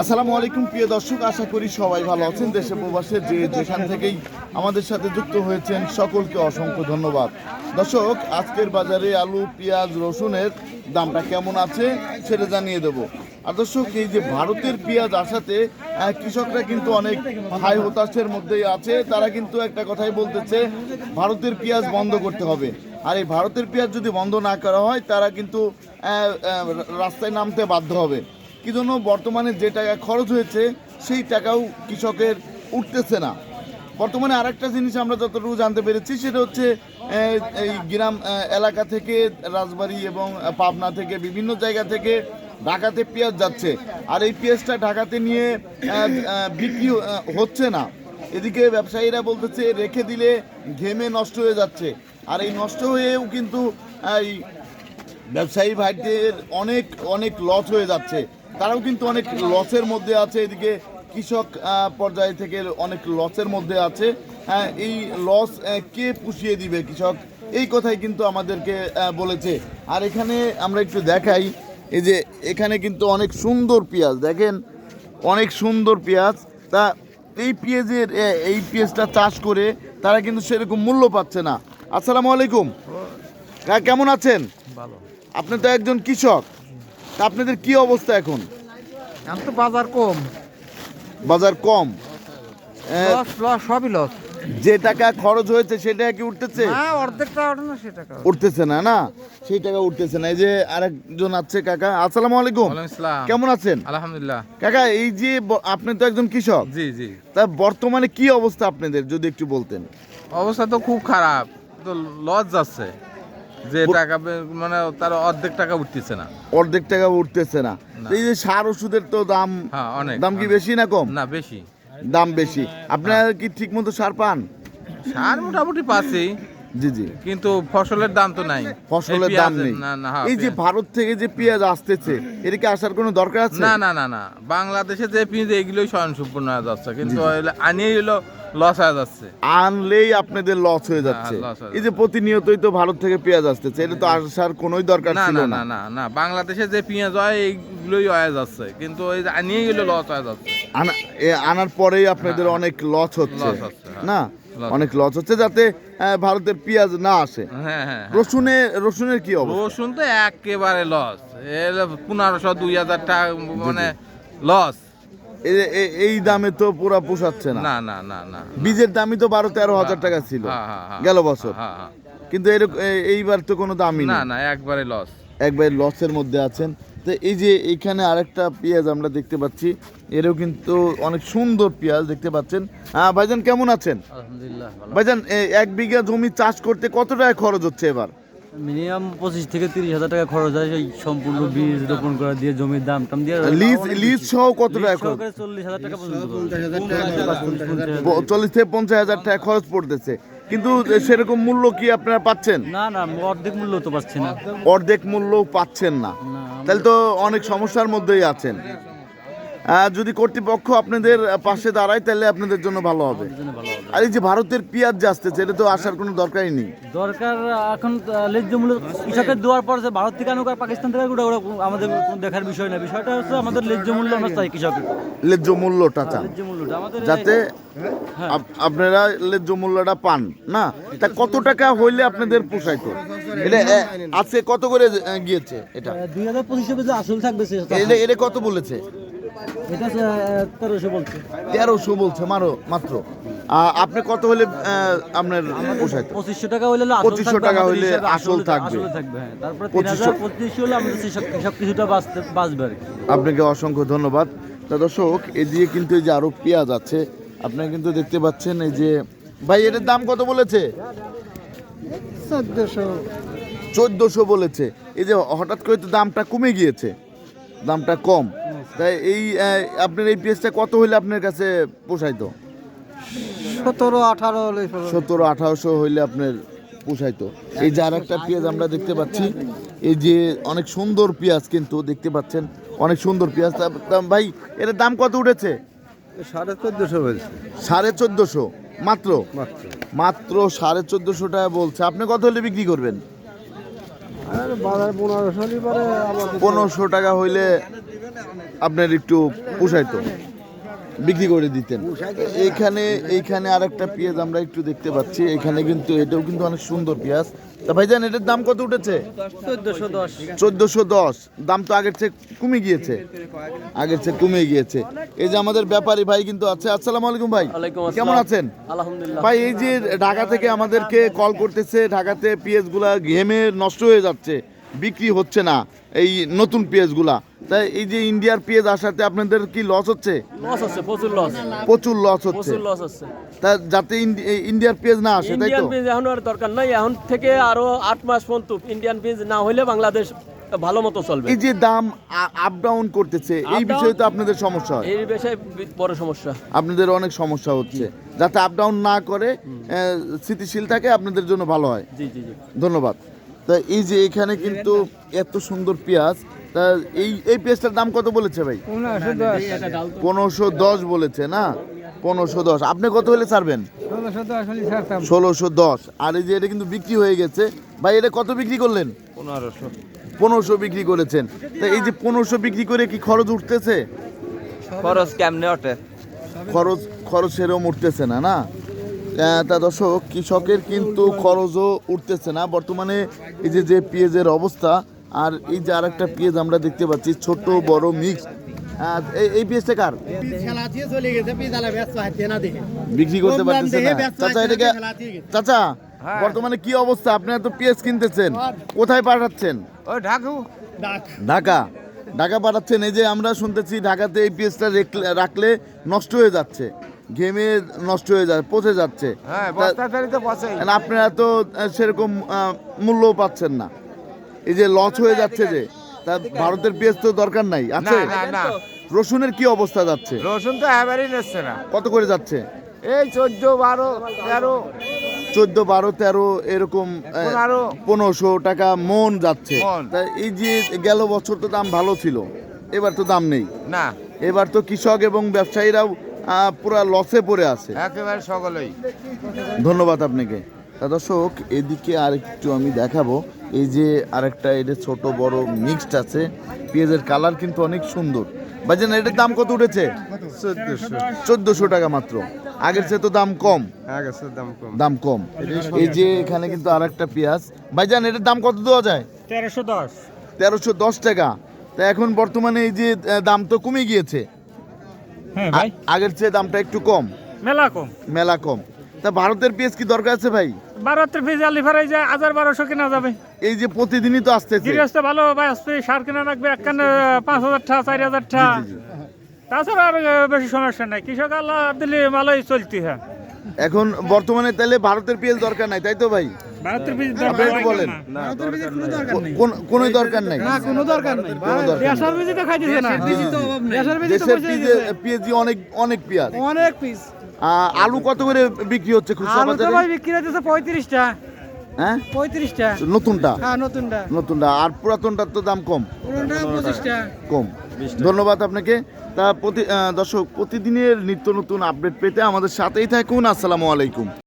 আসসালামু আলাইকুম, প্রিয় দর্শক, আশা করি সবাই ভালো আছেন। দেশে প্রবাসে যে যেখান থেকেই আমাদের সাথে যুক্ত হয়েছেন, সকলকে অসংখ্য ধন্যবাদ। দর্শক, আজকের বাজারে আলু, পেঁয়াজ, রসুনের দামটা কেমন আছে সেটা জানিয়ে দেব। আর দর্শক, এই যে ভারতের পেঁয়াজ আসাতে কৃষকরা কিন্তু অনেক হাই হতাশের মধ্যেই আছে। তারা কিন্তু একটা কথাই বলতেছে, ভারতের পেঁয়াজ বন্ধ করতে হবে। আর এই ভারতের পেঁয়াজ যদি বন্ধ না করা হয়, তারা কিন্তু রাস্তায় নামতে বাধ্য হবে। কি জন্য বর্তমানে যে টাকা খরচ হয়েছে, সেই টাকাও কৃষকের উঠতেছে না। বর্তমানে আরেকটা জিনিস আমরা যতটুকু জানতে পেরেছি, সেটা হচ্ছে এই গ্রাম এলাকা থেকে রাজবাড়ি এবং পাবনা থেকে বিভিন্ন জায়গা থেকে ঢাকাতে পেঁয়াজ যাচ্ছে। আর এই পেঁয়াজটা ঢাকাতে নিয়ে বিক্রি হচ্ছে না। এদিকে ব্যবসায়ীরা বলতেছে, রেখে দিলে ঘেমে নষ্ট হয়ে যাচ্ছে। আর এই নষ্ট হয়েও কিন্তু, এই ব্যবসায়ী ভাইদের অনেক অনেক লস হয়ে যাচ্ছে। তারাও কিন্তু অনেক লসের মধ্যে আছে। এদিকে কৃষক পর্যায় থেকে অনেক লসের মধ্যে আছে। আহ, এই লস কে পুষিয়ে দিবে কৃষক? এই কথাই কিন্তু আমাদেরকে বলেছে। আর এখানে আমরা একটু দেখাই এই যে এখানে কিন্তু অনেক সুন্দর পেঁয়াজ। দেখেন অনেক সুন্দর পেঁয়াজ। তা এই পেঁয়াজের এই পেঁয়াজটা চাষ করে তারা কিন্তু সেরকম মূল্য পাচ্ছে না। আসসালামু আলাইকুম। কা- কেমন আছেন? ভালো। আপনি তো একজন কৃষক। আপনাদের কি অবস্থা এখন? এখন তো বাজার কম। বাজার কম? লস লস সবই লস যে টাকা খরচ হয়েছে সেটা কি উঠতেছে? হ্যাঁ অর্ধেকটা ওঠে না সে টাকা উঠতেছে না না? সেই টাকা উঠতেছে না। এই যে আরেকজন আছে কাকা। আসসালামু আলাইকুম। আসসালাম। কেমন আছেন? আলহামদুলিল্লাহ। কাকা এই যে আপনি তো একজন কৃষক। জি জি। তা বর্তমানে কি অবস্থা আপনাদের যদি একটু বলতেন? অবস্থা তো খুব খারাপ। তো লস যাচ্ছে। যে টাকা মানে তার অর্ধেক টাকা উঠতেছে না। অর্ধেক টাকা উঠতেছে না। এই যে সার ওষুধের তো দাম হ্যাঁ অনেক দাম কি বেশি না কম? না বেশি। দাম বেশি। আপনারা কি ঠিক মতো সার পান? সার মোটামুটি পাচ্ছি। জি জি। কিন্তু ফসলের দাম তো নাই। ফসলের দাম নেই। হ্যাঁ, এই যে ভারত থেকে যে পেঁয়াজ আসতেছে এর কি আসার কোনো দরকার আছে? না না না না। বাংলাদেশে যে পেঁয়াজ এগুলোই স্বয়ংসম্পূর্ণ হয়ে যাচ্ছে। কিন্তু আনিয়েই হলো লস হয়ে যাচ্ছে। আনলেই আপনাদের লস হয়ে যাচ্ছে। হ্যাঁ, হয়ে এই যে প্রতিনিয়তই তো ভারত থেকে পেঁয়াজ আসতেছে এটা তো আসার কোনোই দরকার না ছিল না না। না বাংলাদেশে যে পেঁয়াজ হয় এইগুলোই হয়ে যাচ্ছে। কিন্তু আনিয়েই হলো লস হয়ে যাচ্ছে। আনা- আনার পরেই আপনাদের হ্যাঁ, অনেক লস হচ্ছে। না? অনেক লস হচ্ছে যাতে ভারতের পেঁয়াজ না আসে। হ্যাঁ হ্যাঁ হ্যাঁ। রসুনে রসুনের কি অবস্থা? রসুন তো একেবারে লস পনেরোশো দুই হাজার টাকা মানে লস এই দামে তো পুরো পোষাচ্ছে না। না না না না বীজের দামই তো বারো তেরো হাজার টাকা ছিল হ্যাঁ, হ্যাঁ, হ্যাঁ। গেল বছর। হ্যাঁ, হ্যাঁ। কিন্তু এইবার তো কোনো দামই না না একবারে লস একবার লসের মধ্যে আছেন। তো এই যে এইখানে আরেকটা পেঁয়াজ আমরা দেখতে পাচ্ছি এরও কিন্তু অনেক সুন্দর পেঁয়াজ দেখতে পাচ্ছেন। আহ, ভাইজান কেমন আছেন? আলহামদুলিল্লাহ ভাইজান এক বিঘা জমি চাষ করতে কত টাকা খরচ হচ্ছে এবার? মিনিমাম পঁচিশ থেকে তিরিশ হাজার টাকা খরচ হয় সেই সম্পূর্ণ বীজ রোপণ করা দিয়ে জমির দাম টাম দিয়ে লিজ লিজ সহ কত টাকা খরচ? চল্লিশ হাজার টাকা। চল্লিশ থেকে পঞ্চাশ হাজার টাকা খরচ পড়তেছে। কিন্তু সেরকম মূল্য কি আপনারা পাচ্ছেন? না না অর্ধেক মূল্য তো পাচ্ছেন না। অর্ধেক মূল্য পাচ্ছেন না তাহলে তো অনেক সমস্যার মধ্যেই আছেন। যদি কর্তৃপক্ষ আপনাদের পাশে দাঁড়ায় তাহলে আপনাদের জন্য ভালো হবে। আর এই যে ভারতের পেঁয়াজ যে আসতেছে এটা তো আসার কোনো দরকারই নেই। দরকার এখন ন্যায্য মূল্য কৃষকের দেওয়ার পর যে ভারত থেকে আনুক আর পাকিস্তান থেকে ওটা আমাদের দেখার বিষয় না। বিষয়টা হচ্ছে আমাদের ন্যায্য মূল্য আমরা চাই কৃষকের। ন্যায্য মূল্যটা চান যাতে আপনারা ন্যায্য মূল্যটা পান না? তা কত টাকা হইলে আপনাদের পোষাইতো? এটা আজকে কত করে গিয়েছে এটা? দুই হাজার পঁচিশশো যে আসল থাকবে এটা কত বলেছে? এটা তেরোশো বলছে। তেরোশো বলছে মারো মাত্র। আপনি কত হলে আপনার পোষাইতো পঁচিশশো টাকা হইলে আসল থাকবে, টাকা হইলে আসল থাকবে। হ্যাঁ। তারপরে তিন 2500 হাজার পঁচিশশো হলে আমাদের সব সব কিছুটা বাঁচতে বাঁচবে আর আপনাকে অসংখ্য ধন্যবাদ। তা দর্শক এদিকে কিন্তু এই যে আরও পেঁয়াজ আছে আপনারা কিন্তু দেখতে পাচ্ছেন এই যে ভাই এটার দাম কত বলেছে? চোদ্দশো বলেছে। এই যে হঠাৎ করে তো দামটা কমে গিয়েছে দামটা কম। তাই এই আপনার এই পেঁয়াজটা কত হইলে আপনার কাছে পোষাইতো? সতেরো আঠারো সতেরো আঠারোশো হইলে আপনার পোষাইতো। এই যে আর একটা পেঁয়াজ আমরা দেখতে পাচ্ছি এই যে অনেক সুন্দর পেঁয়াজ কিন্তু দেখতে পাচ্ছেন অনেক সুন্দর পেঁয়াজ। ভাই এটার দাম কত উঠেছে? সাড়ে চোদ্দশো বলছে। সাড়ে চোদ্দশো? মাত্র? মাত্র। সাড়ে চোদ্দশো টাকা বলছে। আপনি কত হলে বিক্রি করবেন? আর বাজার পনেরোশো পনেরোশো টাকা হইলে আপনার একটু পোষাইতো বিক্রি করে দিতেন। এখানে এইখানে আর একটা পেঁয়াজ আমরা একটু দেখতে পাচ্ছি। এখানে কিন্তু এটাও কিন্তু অনেক সুন্দর পেঁয়াজ। তা ভাইজান এটার দাম কত উঠেছে? চোদ্দশো দশ। দাম তো আগের চেয়ে কমে গিয়েছে। আগের চেয়ে কমে গিয়েছে। এই যে আমাদের ব্যাপারী ভাই কিন্তু আছে। আসসালামু আলাইকুম ভাই। কেমন আছেন? আলহামদুলিল্লাহ। ভাই এই যে ঢাকা থেকে আমাদেরকে কল করতেছে ঢাকাতে পেঁয়াজগুলা ঘেমে নষ্ট হয়ে যাচ্ছে। বিক্রি হচ্ছে না। এই নতুন পেঁয়াজগুলা তাই এই যে ইন্ডিয়ার পেঁয়াজ আসাতে আপনাদের কি লস হচ্ছে? লস হচ্ছে প্রচুর লস প্রচুর লস হচ্ছে। প্রচুর লস হচ্ছে। তা যাতে ইন্ডিয়ার পেঁয়াজ না আসে তাই তো? পেঁয়াজ এখন আর দরকার নাই এখন থেকে আরও আট মাস পর্যন্ত ইন্ডিয়ান পেঁয়াজ না হলে বাংলাদেশ ভালো মতো চলবে। এই যে দাম আপ ডাউন করতেছে এই বিষয়ে তো আপনাদের সমস্যা হয়। এই বিষয়ে বড় সমস্যা। আপনাদের অনেক সমস্যা হচ্ছে। যাতে আপ ডাউন না করে স্থিতিশীল থাকে আপনাদের জন্য ভালো হয়। জি জি জি। ধন্যবাদ। তা এই যে এখানে কিন্তু এত সুন্দর পেঁয়াজ তা এই এই পেঁয়াজটার দাম কত বলেছে ভাই? পনেরোশো দশ বলেছে না? পনেরোশো দশ। আপনি কত হলে ছাড়বেন? ষোলোশো দশ। আর এই যে এটা কিন্তু বিক্রি হয়ে গেছে। ভাই এটা কত বিক্রি করলেন? পনেরোশো। পনেরোশো বিক্রি করেছেন। তা এই যে পনেরোশো বিক্রি করে কি খরচ উঠতেছে? খরচ কেমনে ওঠে? খরচ খরচ সেরকম উঠতেছে না না? তা দর্শক কৃষকের কিন্তু খরচও উঠতেছে না। বর্তমানে এই যে যে পেঁয়াজের অবস্থা আর এই যে আর একটা পেঁয়াজ আমরা দেখতে পাচ্ছি ছোট বড় মিক্স এই পেঁয়াজটা কার? বিক্রি করতে পারতেছে না। চাচা এটাকে চাচা বর্তমানে কি অবস্থা? আপনারা তো পেঁয়াজ কিনতেছেন কোথায় পাঠাচ্ছেন? ঢাকা। ঢাকা পাঠাচ্ছেন এই যে আমরা শুনতেছি ঢাকাতে এই পেঁয়াজটা রেখলে- রাখলে নষ্ট হয়ে যাচ্ছে। ঘেমে নষ্ট হয়ে যায় পচে যাচ্ছে। হ্যাঁ আর আপনারা তো সেরকম আহ, মূল্যও পাচ্ছেন না। এই যে লস হয়ে যাচ্ছে যে তা ভারতের পেঁয়াজ তো দরকার নাই আছে? রসুনের কি অবস্থা যাচ্ছে? রসুন তো এবারই নিচ্ছে না। কত করে যাচ্ছে? এই চোদ্দ বারো তেরো। চোদ্দ বারো তেরো এরকম পনেরোশো টাকা মন যাচ্ছে। এই যে গেল বছর তো দাম ভালো ছিল এবার তো দাম নেই। না। এবার তো কৃষক এবং ব্যবসায়ীরাও পুরা লসে পড়ে আছে। একেবারে সকলেই। ধন্যবাদ আপনাকে। তা দর্শক এদিকে আর একটু আমি দেখাবো। এই যে আরেকটা এটা ছোট বড় মিক্সড আছে। পেঁয়াজের কালার কিন্তু অনেক সুন্দর। ভাইজান এটার দাম কত উঠেছে? চোদ্দশো। চোদ্দশো টাকা মাত্র। আগের চেয়ে তো দাম কম। দাম কম। দাম কম। এই যে এখানে কিন্তু আরেকটা পেঁয়াজ। ভাইজান এটার দাম কত দেওয়া যায়? তেরোশো দশ। তেরোশো দশ টাকা। তা এখন বর্তমানে এই যে দাম তো কমে গিয়েছে। হ্যাঁ ভাই। আগের চেয়ে দামটা একটু কম। মেলা কম। মেলা কম। তা ভারতের পেঁয়াজ কি দরকার আছে ভাই? ভারতের পিস ফেরাই যায় হাজার বারোশো কিনা যাবে। এই যে প্রতিদিনই তো আসতে গৃহস্থ ভালো ভাই আসতে সার কিনা রাখবে একখানে পাঁচ হাজার টাকা চার হাজার টাকা তাছাড়া আর বেশি সমস্যা নাই। কৃষক আল্লাহ দিলে ভালোই চলতি হ্যাঁ। এখন বর্তমানে তাহলে ভারতের পেঁয়াজ দরকার নাই তাই তো ভাই? ভারতের পিস আপনি একটু বলেন। কোন- কোনোই দরকার নাই? কোনো দরকার নেই। কোনো দরকার নেই। দেশার বিজি তো খাইতেছে না। দেশের পেঁয়াজে পেঁয়াজি অনেক অনেক পেঁয়াজ। অনেক পিস। আলু কত করে বিক্রি হচ্ছে খুচরা আলু ভাই বিক্রি হচ্ছে পঁয়ত্রিশটা। হ্যাঁ? পঁয়ত্রিশটা। নতুনটা? হ্যাঁ নতুনটা। নতুনটা। আর পুরাতনটার তো দাম কম। কম। ধন্যবাদ আপনাকে। তা প্রতি দর্শক প্রতিদিনের নিত্য নতুন আপডেট পেতে আমাদের সাথেই থাকুন। আসসালামু আলাইকুম।